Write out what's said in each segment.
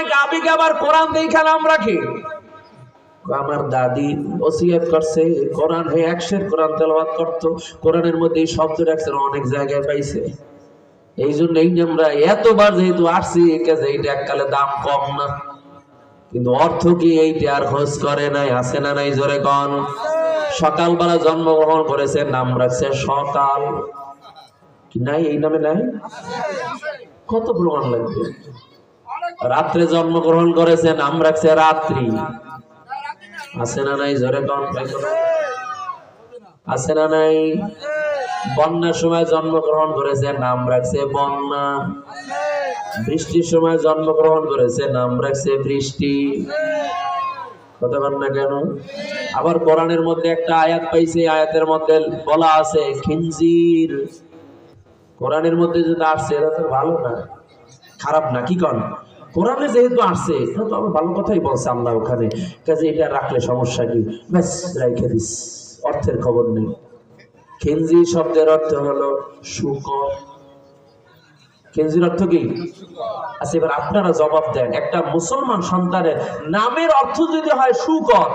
অনেক আবেগে আবার কোরআন দেখে নাম রাখে আমার দাদি ওসিয়াত করছে, কোরআন হে একশের কোরআন তেলাওয়াত করতো, কোরআনের মধ্যে এই শব্দ রাখছে, অনেক জায়গায় পাইছে। এই জন্য এই আমরা এতবার যেহেতু আসছি কাজে এইটা এককালে দাম কম না। কিন্তু অর্থ কি এইটা আর খোঁজ করে নাই, আছে না নাই জোরে কন? সকালবেলা জন্মগ্রহণ করেছে, নাম রাখছে সকাল। কি নাই, এই নামে নাই? কত প্রমাণ লাগবে? রাত্রে জন্মগ্রহণ করেছে নাম রাখছে রাত্রি। আছে না নাই? জোরে আছে না নাই? বন্যার সময় জন্মগ্রহণ করেছে নাম রাখছে বন্যা। বৃষ্টির সময় জন্মগ্রহণ করেছে নাম রাখছে বৃষ্টি। না কেন? আবার কোরআনের মধ্যে একটা আয়াত পাইছে আয়াতের মধ্যে বলা আছে, খিনজির। কোরআনের মধ্যে যেটা আসছে এটা তো ভালো না। খারাপ না, কি কন? কোরআনে যেহেতু আসছে, এটা তো আমার ভালো কথাই বলছে আল্লাহ ওখানে। কাজে এটা রাখলে সমস্যা কি? ব্যাস, রাইখে দিস, অর্থের খবর নেই। খেনজি শব্দের অর্থ হলো শুকর। খেনজির অর্থ কি? আচ্ছা এবার আপনারা জবাব দেন। একটা মুসলমান সন্তানের নামের অর্থ যদি হয় শুকর,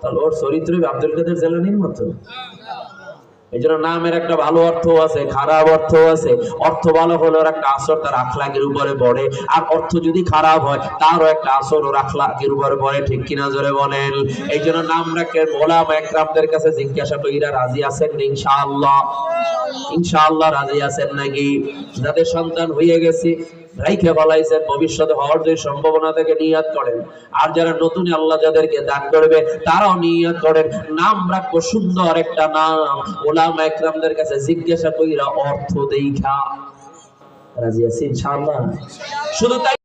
তাহলে ওর চরিত্র আব্দুল কাদের জেলানির মতো। এই জন্য নামের একটা ভালো অর্থ আছে, খারাপ অর্থ আছে। অর্থ ভালো হলে ওর একটা আসর তার আখলাকের উপরে পড়ে। আর অর্থ যদি খারাপ হয়, তারও একটা আসর ওর আখলাকের উপরে পড়ে, ঠিক কিনা জোরে বলেন? এই জন্য নাম রাখে মোলাম একরামদের কাছে জিজ্ঞাসা করিরা রাজি আছেন ইনশাআল্লাহ? ইনশাআল্লাহ রাজি আছেন নাকি? যাদের সন্তান হয়ে গেছে রাইখে বলাইছেন, ভবিষ্যতে হওয়ার যে সম্ভাবনা থেকে, নিয়াত করেন। আর যারা নতুন, আল্লাহ যাদেরকে দান করবে, তারাও নিয়াত করেন। নাম রাখব সুন্দর একটা নাম। ওলামা একরামদের কাছে জিজ্ঞাসা কইরা অর্থ দেইখা। রাজি আছি ইনশাআল্লাহ? শুধু তাই